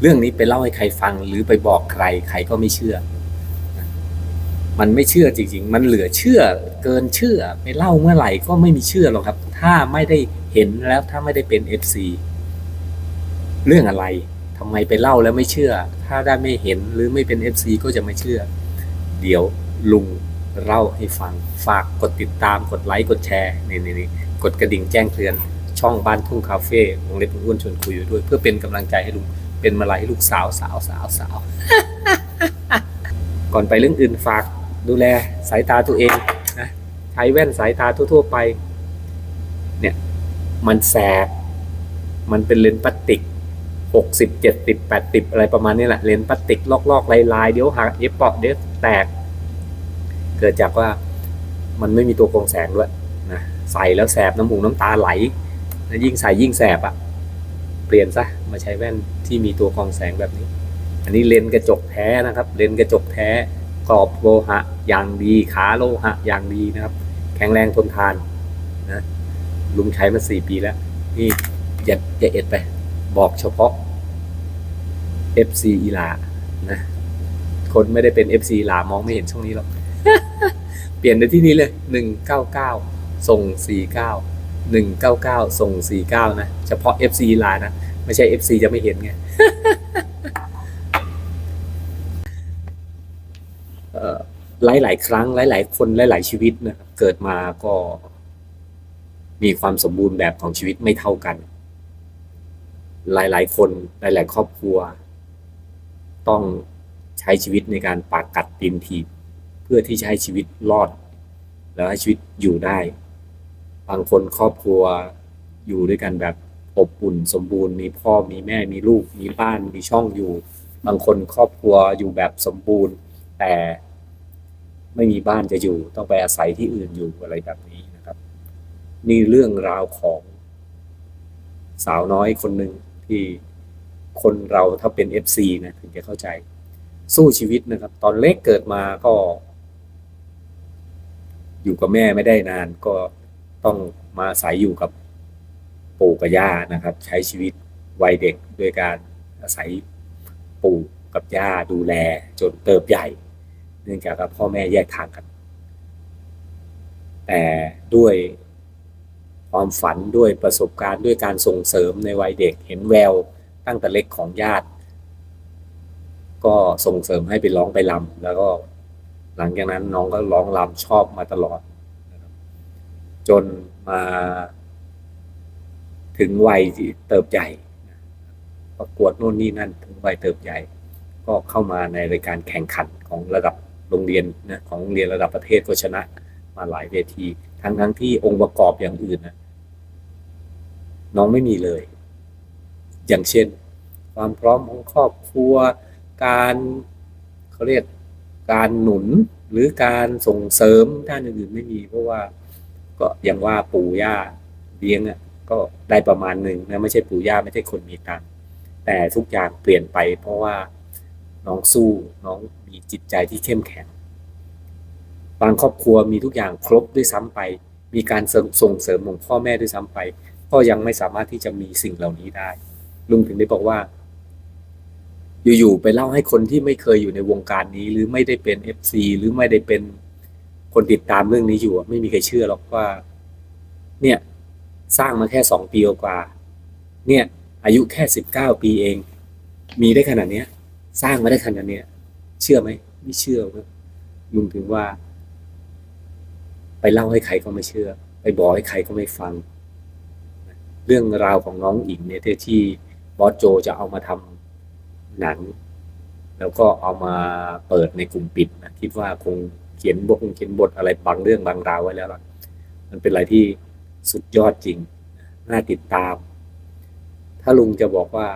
เรื่องนี้ไปเล่าให้ใครฟังหรือไปบอกใครใครก็ไม่เชื่อ มันไม่เชื่อจริง ๆ มันเหลือเชื่อเกินเชื่อไปเล่าเมื่อไหร่ก็ไม่มีเชื่อหรอกครับ ถ้าไม่ได้เห็นแล้วถ้าไม่ได้เป็น FC เรื่องอะไรทำไมไปเล่าแล้วไม่เชื่อ ถ้าได้ไม่เห็นหรือไม่เป็น FC ก็จะไม่เชื่อ เดี๋ยวลุงเล่าให้ฟังฝากกดติดตามกดไลค์กดแชร์นี่นี่นี่กดกระดิ่งแจ้งเตือนช่องบ้านทุ่งคาเฟ่วงเล็บอ้วนชวนคุยอยู่ด้วย เพื่อเป็นกำลังใจให้ลุง เป็นมาลัยให้ลูกสาวสาวสาวสาว ก่อนไปเรื่องอื่นฝากดูแลสายตาตัวเองนะใช้แว่นสายตาทั่ว ๆ ไป เนี่ย มันแสบมันเป็นเลนส์พลาสติกหกสิบเจ็ดสิบแปดสิบอะไรประมาณนี้แหละเลนส์พลาสติกลอกๆลายๆเดี๋ยวหักเดี๋ยวเปาะเดี๋ยวแตก เกิดจากว่ามันไม่มีตัวกรองแสงด้วยนะใส่แล้วแสบน้ำหูน้ำตาไหลนะยิ่งใส่ยิ่งแสบอะ เปลี่ยนซะมาใช้แว่นที่มีตัวกรองแสงแบบนี้ อันนี้เลนกระจกแท้นะครับ เลนกระจกแท้กรอบโลหะอย่างดีขาโลหะอย่างดีนะครับ แข็งแรงทนทานนะลุงใช้มาสี่ปีแล้ว นี่อย่าอย่าเอ็ดไป บอกเฉพาะ FC อีลานะคนไม่ได้เป็น FC อีลามองไม่เห็นช่องนี้หรอก เปลี่ยนในที่นี้เลยหนึ่งเก้าเก้าส่งสี่เก้า หนึ่งเก้าเก้าส่งสี่เก้านะ เฉพาะ FC อีลานะ ไม่ใช่ FC จะไม่เห็นไงหลายหลายครั้งหลายหลายคนหลายหลายชีวิตนะครับเกิดมาก็มีความสมบูรณ์แบบของชีวิตไม่เท่ากัน หลายหลายคนหลายหลายครอบครัว ต้องใช้ชีวิตในการปากกัดตีนถีบเพื่อที่จะให้ชีวิตรอด แล้วให้ชีวิตอยู่ได้ บางคนครอบครัวอยู่ด้วยกันแบบอบอุ่นสมบูรณ์มีพ่อมีแม่มีลูกมีบ้านมีช่องอยู่ บางคนครอบครัวอยู่แบบสมบูรณ์ แต่ไม่มีบ้านจะอยู่ ต้องไปอาศัยที่อื่นอยู่อะไรแบบนี้นะครับ นี่เรื่องราวของสาวน้อยคนหนึ่งที่คนเราถ้าเป็น FC นะถึงจะเข้าใจ สู้ชีวิตนะครับ ตอนเล็กเกิดมาก็ อยู่กับแม่ไม่ได้นานก็ ต้องมาอาศัยอยู่กับปู่กับย่านะครับ ใช้ชีวิตวัยเด็กด้วยการอาศัยปู่กับย่าดูแลจนเติบใหญ่ เนื่องจากพ่อแม่แยกทางกัน แต่ด้วยความฝันด้วยประสบการณ์ด้วยการส่งเสริมในวัยเด็กเห็นแววตั้งแต่เล็กของญาติ ก็ส่งเสริมให้ไปร้องไปรำแล้วก็หลังจากนั้นน้องก็ร้องรำชอบมาตลอด จนมาถึงวัยเติบใหญ่ประกวดโน่นนี่นั่นถึงวัยเติบใหญ่ ก็เข้ามาในรายการแข่งขันของระดับโรงเรียนนะของโรงเรียนระดับประเทศก็ชนะ มาหลายเวที ทั้งทั้งที่องค์ประกอบอย่างอื่นนะน้องไม่มีเลย อย่างเช่น ความพร้อมของครอบครัว การเขาเรียกการหนุนหรือการส่งเสริมด้านอื่นๆไม่มีเพราะว่า ก็ยังว่าปู่ย่าเลี้ยงอะก็ได้ประมาณหนึ่งนะไม่ใช่ปู่ย่าไม่ใช่คนมีตังค์แต่ทุกอย่างเปลี่ยนไปเพราะว่าน้องสู้น้องมีจิตใจที่เข้มแข็งบางครอบครัวมีทุกอย่างครบด้วยซ้ำไป มีการส่งเสริมของพ่อแม่ด้วยซ้ำไป ก็ยังไม่สามารถที่จะมีสิ่งเหล่านี้ได้ ลุงถึงได้บอกว่า อยู่ๆไปเล่าให้คนที่ไม่เคยอยู่ในวงการนี้ หรือไม่ได้เป็น FC หรือไม่ได้เป็น คนติดตามเรื่องนี้อยู่ไม่มีใครเชื่อหรอกว่า เนี่ย สร้างมาแค่สองปีกว่า เนี่ย อายุแค่สิบเก้าปีเอง มีได้ขนาดเนี้ย สร้างมาได้ขนาดเนี้ย เชื่อไหมไม่เชื่อครับลุงถึงว่า ไปเล่าให้ใครก็ไม่เชื่อ ไปบอกให้ใครก็ไม่ฟัง เรื่องราวของน้องอิงเนี่ยที่บอสโจจะเอามาทำหนัง แล้วก็เอามาเปิดในกลุ่มปิดนะคิดว่าคง เขียนบทเขียนบทอะไรบางเรื่องบางราวไว้แล้วล่ะมันเป็นอะไรที่สุดยอดจริง น่าติดตาม ถ้าลุงจะบอกว่า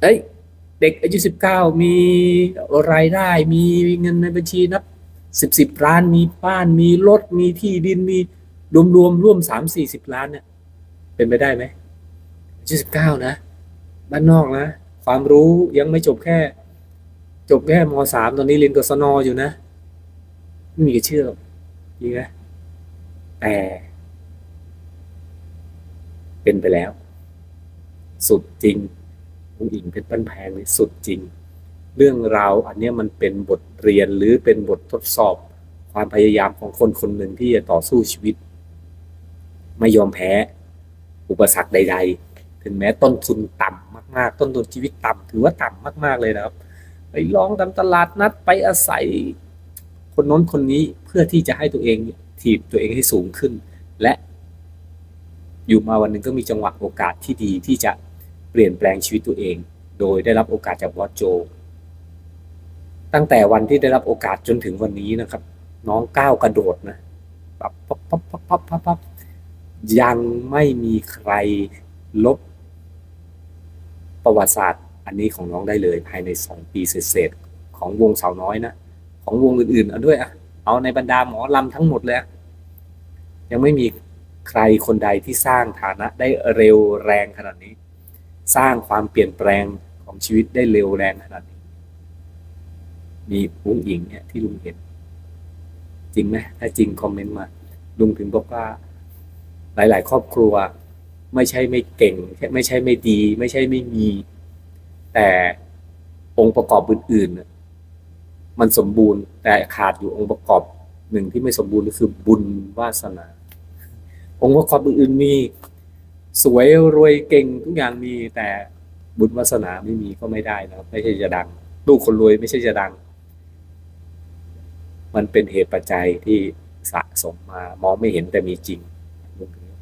เอ้ย เด็กอายุสิบเก้ามีรายได้ มีเงินในบัญชีนับสิบสิบล้าน มีบ้าน มีรถ มีที่ดิน มีรวมรวมร่วมสามสี่สิบล้านเนี่ย เป็นไปได้ไหมอายุสิบเก้านะ บ้านนอกนะ ความรู้ยังไม่จบแค่ จบแค่มสามตอนนี้เรียนกศนออยู่นะ ไม่มีใครเชื่อหรอกจริงไหมแต่ เป็นไปแล้ว สุดจริงลุงอิงเพชรบ้านแพงนี่สุดจริง เรื่องราวอันนี้มันเป็นบทเรียนหรือเป็นบททดสอบ ความพยายามของคนคนหนึ่งที่จะต่อสู้ชีวิต ไม่ยอมแพ้ อุปสรรคใด ๆ ถึงแม้ต้นทุนต่ำมาก ๆ ต้นทุนชีวิตต่ำถือว่าต่ำมาก ๆ เลยนะครับ ไปร้องตามตลาดนัดไปอาศัย คนน้นคนนี้เพื่อที่จะให้ตัวเองถีบตัวเองให้สูงขึ้น และอยู่มาวันหนึ่งก็มีจังหวะโอกาสที่ดีที่จะเปลี่ยนแปลงชีวิตตัวเอง โดยได้รับโอกาสจากบอสโจ ตั้งแต่วันที่ได้รับโอกาสจนถึงวันนี้นะครับ น้องก้าวกระโดดนะปั๊บปั๊บปั๊บปั๊บปั๊บปั๊บปั๊บยังไม่มีใครลบประวัติศาสตร์ อันนี้ของน้องได้เลยภายในสองปีเศษๆของวงสาวน้อยนะของวงอื่นๆเอาด้วยอะเอาในบรรดาหมอลำทั้งหมดเลยยังไม่มีใครคนใดที่สร้างฐานะได้เร็วแรงขนาดนี้ สร้างความเปลี่ยนแปลงของชีวิตได้เร็วแรงขนาดนี้ มีอุ้งอิงเนี่ยที่ลุงเห็น จริงไหมถ้าจริงคอมเมนต์มา ลุงถึงบอกว่า หลาย ๆ ครอบครัว ไม่ใช่ไม่เก่ง ไม่ใช่ไม่ดี ไม่ใช่ไม่มี แต่องค์ประกอบอื่นๆมันสมบูรณ์ แต่ขาดอยู่องค์ประกอบหนึ่งที่ไม่สมบูรณ์ก็คือบุญวาสนา องค์ประกอบอื่นๆมีสวยรวยเก่งทุกอย่างมีแต่บุญวาสนาไม่มีก็ไม่ได้นะครับไม่ใช่จะดัง ลูกคนรวยไม่ใช่จะดัง มันเป็นเหตุปัจจัยที่สะสมมามองไม่เห็นแต่มีจริง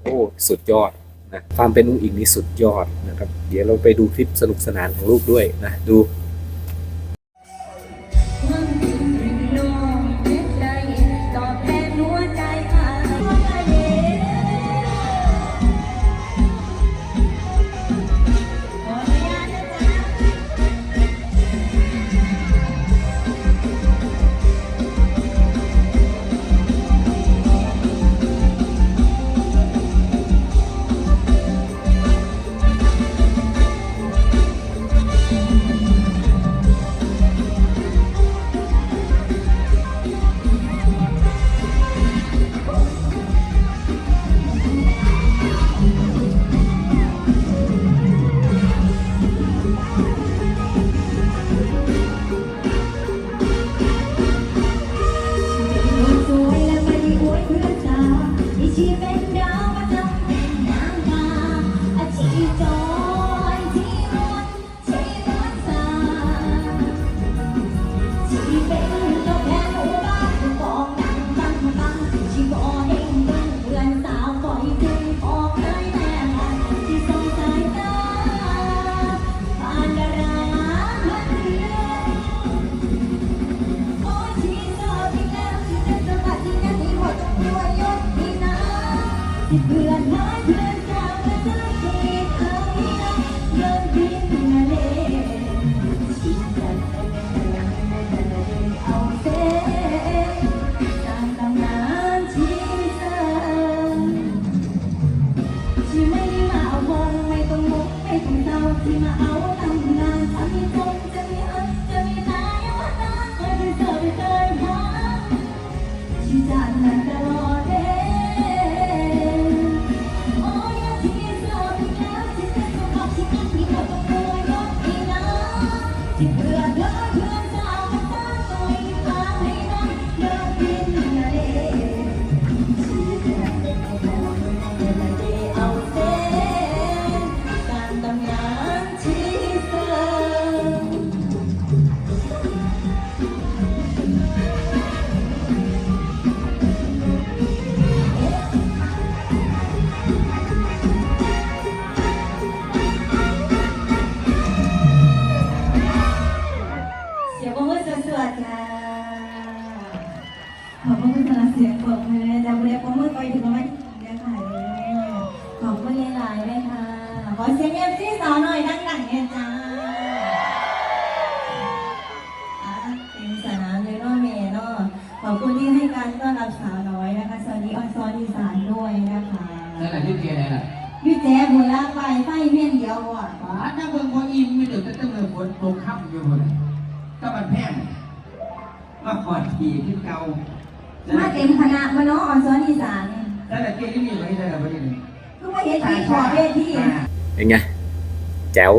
โอ้สุดยอด นะความเป็นอุ้งอิงนี่สุดยอดนะครับ เดี๋ยวเราไปดูคลิปสนุกสนานของลูกด้วยนะดู คุณที่ให้การต้อนรับสาวน้อยนะคะสวัสดีออนซอนอีสานด้วยนะคะนั่นแหละที่เกียร์ไหนล่ะพี่แจ๊บุญละไฟไฟเพี้ยนเดียวอะป๋าถ้าเบิ่งพออิ่มไม่เดือดจะต้องเลยฝนตกค่ำอยู่บนก็มันแพงมาขอดขี่ขึ้นเก่ามาเต็มคณะมาเนาะออนซอนอีสานนั่นแหละเกียร์ที่มีไว้ได้แล้วประเด็นคือว่าเห็นที่ขอเวทีเป็นไงแจ๋ว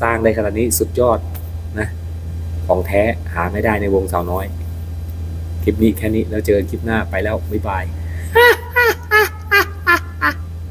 สร้างได้ขนาดนี้สุดยอดนะ ของแท้หาไม่ได้ในวงสาวน้อยค ลิปนี้แค่นี้แล้วเจอกันคลิปหน้าไปแล้วบ๊ายบาย